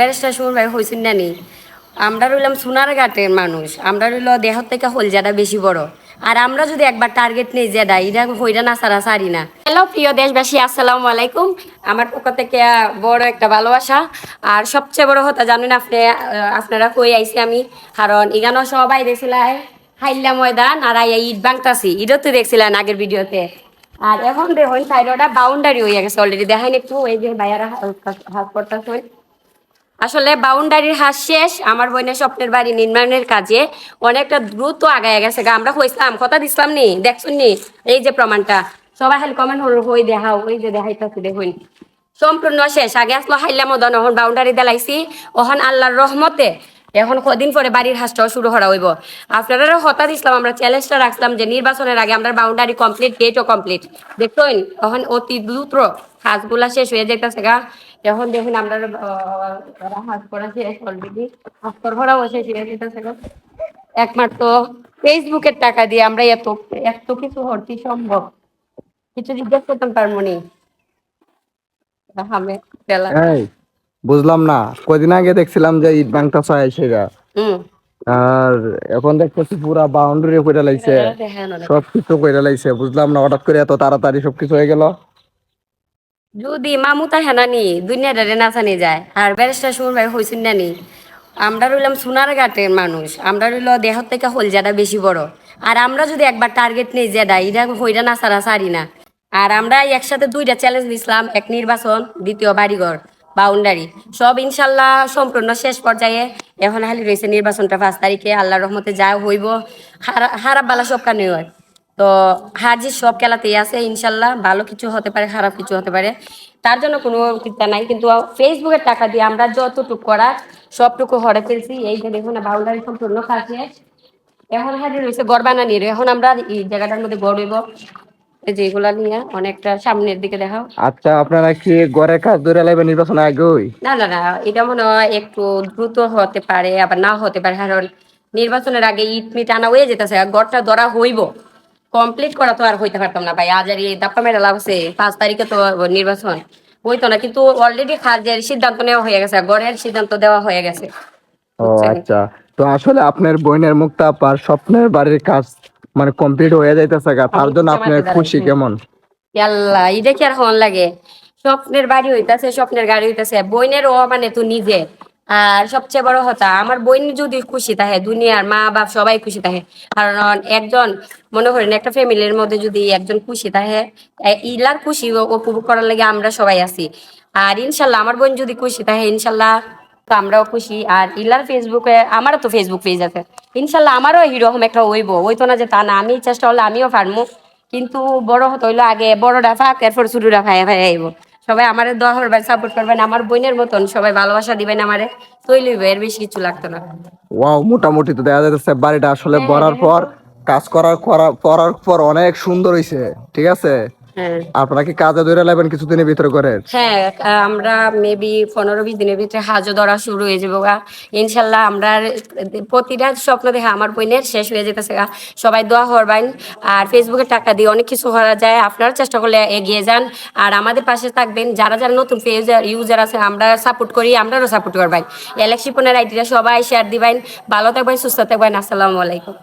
Barrister Suman ভাই হয়েছেন না নি আমরা রইলাম সোনার ঘাটের মানুষ। আমরা রইল দেহ থেকে হলজাটা বেশি বড়। আর আমরা যদি একবার টার্গেট নেই যেটা এটা হইরা না সারা সারি না। হ্যালো প্রিয় দেশবাসী আসসালামু আলাইকুম। আমার পক্ষ থেকে বড় একটা ভালোবাসা। আর সবচেয়ে বড় কথা জানেন আপনি আপনারা কই আইছি আমি? কারণ এখানেও সবাই দেখছিলাই হাইল্লা ময়দান আর আইয়া ইট বাংতাছি ইটও তো দেখছিলেন আগের ভিডিওতে। আর এখন দেখুন সাইডটা বাউন্ডারি হয়ে গেছে অলরেডি দেখাইন একটু এই যে ভাইয়ারা হাত করতেছেন। আসলে বাউন্ডারির হাত শেষ, আমার বোনের স্বপ্নের বাড়ি নির্মাণের কাজে অনেকটা দ্রুত আগায় গেছে গা। আমরা হইছিলাম, কথা দিছিলাম নি, দেখছুন নি, এই যে প্রমাণটা। সবাই খালি কমেন্ট হল, হই দেখাও ওই যে দেখাইতেছি, দেখুন। সম্পূর্ণ শেষ। আগে আসলো, হাইলাম মদন এখন বাউন্ডারি দেলাইছি ওখান আল্লাহর রহমতে এখন কদিন পরে বাড়ির হাঁসটাও শুরু করা হইব। আপনারা হঠাৎ ইসলাম আমরা চ্যালেঞ্জটা রাখলাম যে নির্বাচনের আগে আমরা বাউন্ডারি কমপ্লিট গেটও কমপ্লিট দেখুন এখন অতি দ্রুত কাজগুলা শেষ হয়ে যেতেছে গা। এখন দেখুন আমরা হাত করা শেষ অলরেডি ভরাও শেষ হয়ে একমাত্র ফেসবুকের টাকা দিয়ে আমরা এত এত কিছু হরতি সম্ভব। কিছু জিজ্ঞেস করতাম তার মনে বুঝলাম না। কদিন আগে দেখছিলাম যে ইট বাংটা চাই সেটা আর এখন দেখতেছি পুরা বাউন্ডারি কইরা লাইছে। দেখেন ওরা। সব কিছু কইরা লাইছে বুঝলাম না হঠাৎ করে এত তাড়াতাড়ি সবকিছু হয়ে গেল। যদি মামুতা হেনানি দুনিয়া দুনিয়াটারে নাচানি যায়। আর ব্যারিস্টার সুমন ভাই হয়েছেন না নি। আমরা রইলাম সোনার ঘাটের মানুষ। আমরা রইল দেহ থেকে হলজাটা বেশি বড়। আর আমরা যদি একবার টার্গেট নেই যেটা এটা হইরা না সারা সারি না। আর আমরা একসাথে দুইটা চ্যালেঞ্জ দিছিলাম এক নির্বাচন, দ্বিতীয় বাড়িঘর বাউন্ডারি সব ইনশাল্লাহ সম্পূর্ণ শেষ পর্যায়ে। এখন খালি রয়েছে নির্বাচনটা পাঁচ তারিখে। আল্লাহর রহমতে যা হইব, হারা- খারাপ বালা সব কানে হয়। তো হাজির সব খেলাতেই আছে ইনশাল্লাহ ভালো কিছু হতে পারে খারাপ কিছু হতে পারে। তার জন্য কোনো চিন্তা নাই কিন্তু ফেসবুকের টাকা দিয়ে আমরা যতটুকু করা সবটুকু হরে ফেলছি। এই যে দেখুন বাউন্ডারি সম্পূর্ণ কাছে। এখন হাজির রয়েছে গড় বানানির এখন আমরা এই জায়গাটার মধ্যে গড়ব এই যে নিয়ে অনেকটা সামনের দিকে দেখাও। আচ্ছা আপনারা কি গড়ে কাজ ধরে নির্বাচন আগেই? না না না এটা মনে হয় একটু দ্রুত হতে পারে আবার নাও হতে পারে। কারণ নির্বাচনের আগে ইট মিট আনা হয়ে যেতেছে গড়টা ধরা হইব। কমপ্লিট করা তো আর হইতে পারতাম না ভাই। আজ আর এই দাপ্পা মেলা লাগছে পাঁচ তারিখে তো নির্বাচন। হইতো না কিন্তু অলরেডি কাজের সিদ্ধান্ত নেওয়া হয়ে গেছে গড়ের সিদ্ধান্ত দেওয়া হয়ে গেছে। ও আচ্ছা। তো আসলে আপনার বোনের মুক্তা পার স্বপ্নের বাড়ির কাজ মানে কমপ্লিট হয়ে যাইতেছে গা। তার জন্য আপনার খুশি কেমন? আল্লাহ এটা কি আর হন লাগে। স্বপ্নের বাড়ি হইতাছে স্বপ্নের গাড়ি হইতাছে। বইনের ও মানে তো নিজে। আর সবচেয়ে বড় কথা, আমার বোন যদি খুশি থাকে, দুনিয়ার মা বাপ সবাই খুশি থাকে। কারণ একজন, মনে করেন একটা ফ্যামিলির মধ্যে যদি একজন খুশি থাকে ইলার খুশি উপভোগ করার লাগে আমরা সবাই আছি। আর ইনশাল্লাহ আমার বোন যদি খুশি থাকে, ইনশাল্লাহ তো আমরাও খুশি। আর ইলার ফেসবুকে, আমারও তো ফেসবুক পেজ আছে। ইনশাল্লাহ আমারও এরকম একটা হইব। হইতো না যে তা না, আমি চেষ্টা হলে আমিও পারব কিন্তু বড় হতে হইল আগে বড়টা ফাঁক এরপর ছোটটা ভাই ভাই আইব সবাই আমারে দোয়া করবেন সাপোর্ট করবেন আমার বোনের মতন সবাই ভালোবাসা দিবেন আমারে। তৈলি এর বেশি কিছু লাগতো না। ওয়াও মোটামুটি তো দেখা যাচ্ছে বাড়িটা আসলে ভরার পর কাজ করার করা- করার পর অনেক সুন্দর হইছে ঠিক আছে? হ্যাঁ আপনারা কি কাজে ধরে লাইবেন কিছুদিনের ভিতরে করে? হ্যাঁ আমরা মেবি পনেরো বিশ দিনের ভিতরে হাজো ধরা শুরু হয়ে যাব গা। ইনশাল্লাহ আমরা প্রতিটা স্বপ্ন দেখা আমার বইনের শেষ হয়ে যেতেছে গা। সবাই দোয়া করবেন। আর ফেসবুকে টাকা দিয়ে অনেক কিছু করা যায়। আপনারা চেষ্টা করলে এগিয়ে যান। আর আমাদের পাশে থাকবেন। যারা যারা নতুন ফেজার ইউজার আছে আমরা সাপোর্ট করি আমরাও সাপোর্ট করবেন। ইলেকশিপনের আইডিটা সবাই শেয়ার দিবেন। ভালো থাকবেন সুস্থ থাকবেন। আসসালামু আলাইকুম।